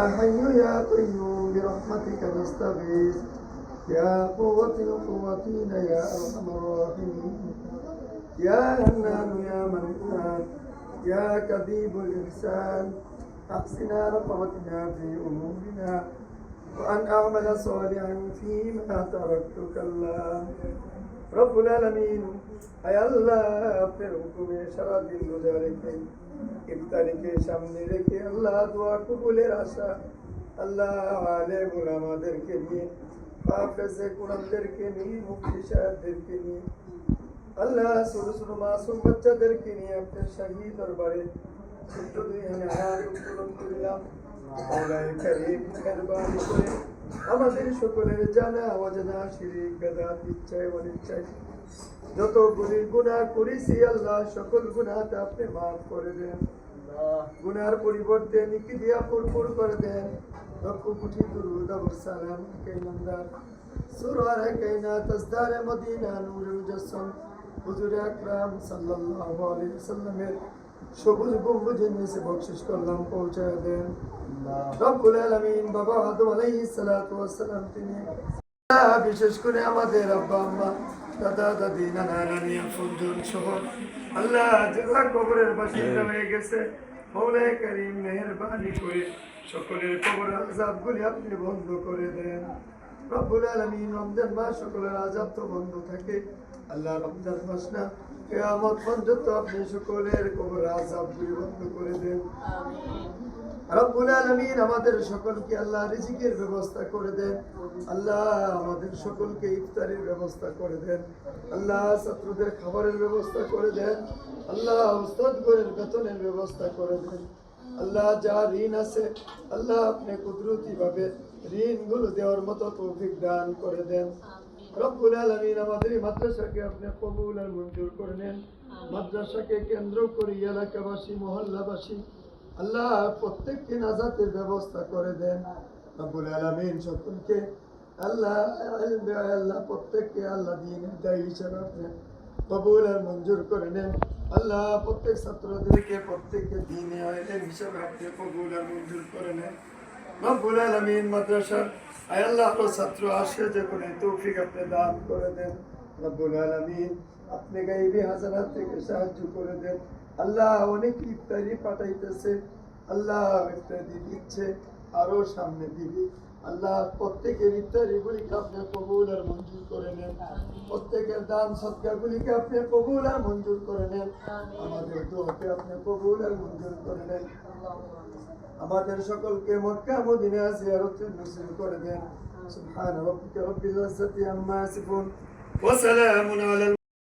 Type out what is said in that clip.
يا حي يا قيوم برحمتك نستغيث يا قوة القوتين يا أرحم الراحمين يا حنان يا منان يا كذيب الإحسان أحسنا رقبتنا في أمورنا وأن أعمل صالحا فيما تركتك الله রব্বুল আলমিন। আল্লাহ আপনার হুকুমে সারাদিন রোজা রেখে, ইফতারিকে সামনে রেখে আল্লাহ দোয়া কবুলের আশা। আল্লাহ আলে আমাদেরকে নিয়ে, হাফেজে কোরআনদেরকে নিয়ে মুক্তি সাহেবদেরকে নিয়ে, আল্লাহ ছোটো ছোটো মাসুম বাচ্চাদেরকে নিয়ে আপনার শাহী দরবারে ছোট্ট দুই হাজার উত্তোলন করলাম মৌলাই করিম মেহরবানি করে আমাদের সকলের জানা অজানা শিরিক, বেদাত, ইচ্ছায় অনিচ্ছায়। যত গুলি গুনাহ করেছি আল্লাহ, সকল গুনাহটা আপনি মাফ করে দেন। গুনার পরিবর্তে নিকি দিয়া পুরপুর করে দেন। লক্ষ কোটি দুরুদ আবু সালাম কাইনামদার সুরার কাইনা তাজদার মদিনা নূর মুজাসসাম হুজুর আকরাম সাল্লাল্লাহু আলাইহি ওয়াসাল্লামের সবুজ গম্বুজের নিচে বকশিস করলাম, পৌঁছায় দেন। রব্বুল বাবা আদম সালাতু তিনি বিশেষ করে আমাদের আব্বা আম্মা, দাদা, দাদি, নানা আপনজন সহ, আল্লাহ যারা কবরের বাসিন্দা হয়ে গেছে। মৌলায় করিম মেহরবানি করে সকলের কবর আজাবগুলি আপনি বন্ধ করে দেন। রব্বুল আলামিন রমজান মাস সকলের আজাব তো বন্ধ থাকে। আল্লাহ রমজান মাস না কেয়ামত পর্যন্ত আপনি সকলের কবর বন্ধ করে দেন। রব্বুল আলামিন আমাদের সকলকে আল্লাহ রিজিকের ব্যবস্থা করে দেন। আল্লাহ আমাদের সকলকে ইফতারের ব্যবস্থা করে দেন। আল্লাহ ছাত্রদের খাবারের ব্যবস্থা করে দেন। আল্লাহ উস্তাদগণের বেতনের ব্যবস্থা করে দেন। আল্লাহ যা ঋণ আছে আল্লাহ আপনি কুদরতি ভাবে ঋণগুলো দেওয়ার মতো তৌফিক দান করে দেন। রব্বুল আলামিন আমাদের এই মাদ্রাসাকে আপনি কবুল আর মঞ্জুর করে নেন। মাদ্রাসাকে কেন্দ্র করে এলাকাবাসী মহল্লাবাসী আল্লাহ প্রত্যেককে নাজাতের ব্যবস্থা করে দেন। রব্বুল আলামিন সকলকে আল্লাহ আল্লাহ প্রত্যেককে আল্লাহ দিনের দায়ী হিসাবে আপনি কবুল আর মঞ্জুর করে নেন। আল্লাহ প্রত্যেক ছাত্রদেরকে প্রত্যেককে দিনে হিসাবে আপনি কবুল আর মঞ্জুর করে নেন। রব্বুল আলামিন মাদ্রাসার আল্লাহ ছাত্র আসে যে কোনো তৌফিক আপনি দান করে দেন। রব্বুল আলমিন আপনি গাইবি হাজারাত থেকে সাহায্য করে দেন। আল্লাহ অনেক ইফতারি পাঠাইতেছে। আল্লাহ ইফতারি দিচ্ছে। আরও সামনে দিবি। আল্লাহ প্রত্যেকের ইফতারিগুলিকে আপনি কবুল আর মঞ্জুর করে নেন? প্রত্যেকের দান সৎকারগুলিকে আপনি কবুল আর মঞ্জুর করে নেন? আমাদের দোয়াকে আপনি কবুল আর মঞ্জুর করে নেন। আমাদের সকলকে মক্কা মদিনা জিয়ারতে নসিব করে দেন। রাব্বিকা রব্বিল ইজ্জাতি আম্মা ইয়াসিফুন। ওয়া সালামুন আলাল